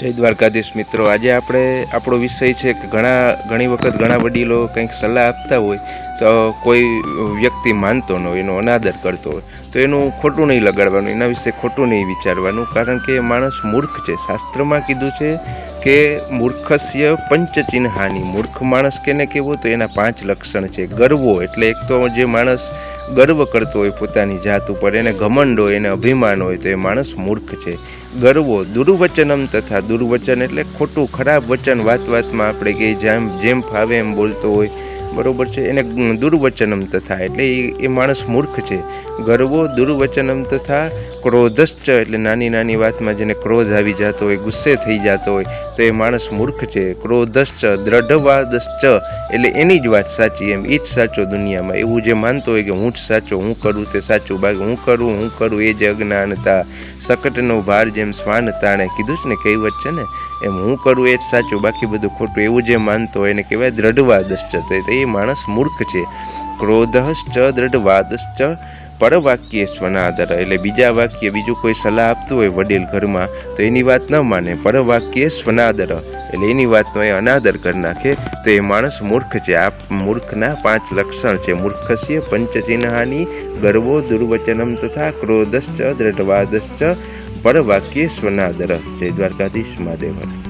જય દ્વારકાધીશ મિત્રો. આજે આપણે આપણો વિષય છે કે ઘણા, ઘણી વખત ઘણા વડીલો કંઈક સલાહ આપતા હોય તો કોઈ વ્યક્તિ માનતો ન હોય, એનો અનાદર કરતો હોય, તો એનું ખોટું નહીં લગાડવાનું, એના વિશે ખોટું નહીં વિચારવાનું, કારણ કે માણસ મૂર્ખ છે. શાસ્ત્રમાં કીધું છે કે મૂર્ખસ્ય પંચચિહ્નાની, મૂર્ખ માણસ કેને કહેવો? તો એના પાંચ લક્ષણ છે. ગર્વો એટલે એક તો જે માણસ ગર્વ કરતો હોય પોતાની જાત ઉપર, એને ઘમંડ હોય, એને અભિમાન હોય, તો એ માણસ મૂર્ખ છે. ગર્વો, દુર્વચનમ તથા દુર્વચન એટલે ખોટું, ખરાબ વચન વાત વાતમાં આપણે કે જેમ જેમ ફાવે એમ બોલતો હોય, બરોબર છે? એને દુર્વચનમ તથા એટલે એ માણસ મૂર્ખ છે. ગર્વો, દુર્વચનમ તથા ક્રોધશ્ચ એટલે નાની નાની વાતમાં જેને ક્રોધ આવી જતો હોય, ગુસ્સે થઈ જતો હોય, તો એ માણસ મૂર્ખ છે. ક્રોધશ્ચ, દ્રઢવાદશ્ચ એટલે એની જ વાત સાચી એમ એ જ સાચો દુનિયામાં. એવું જે માનતો હોય કે હું જ સાચો હું કરું તે સાચું બાકી હું કરું હું કરું એ જ અજ્ઞાનતા. સકટનો ભાર જેમ શ્વાન તાણે. કીધું છે ને, કહેવત છે ને, એમ હું કરું એ જ સાચું. બાકી બધું ખોટું એવું જે માનતો હોય એને કહેવાય દ્રઢવાદશ્ચ. તો એ માણસ મૂર્ખ છે. ક્રોધશ્ચ, દ્રઢવાદશ્ચ પરવાક્ય સ્વનાદર એટલે બીજા વાક્ય બીજું કોઈ સલાહ આપતું હોય વડીલ ઘરમાં, તો એની વાત ન માને. પરવાક્ય સ્વનાદર એટલે એની વાતનો એ અનાદર કરી નાખે, તો એ માણસ મૂર્ખ છે. આ મૂર્ખના પાંચ લક્ષણ છે. મૂર્ખસ્ય પંચચિહ્નાની ગર્વો દુર્વચનમ તથા ક્રોધશ્ચ દ્રઢવાદશ્ચ. પરવાક્ય સ્વનાદર. જય દ્વારકાધીશ મહાદેવ હર.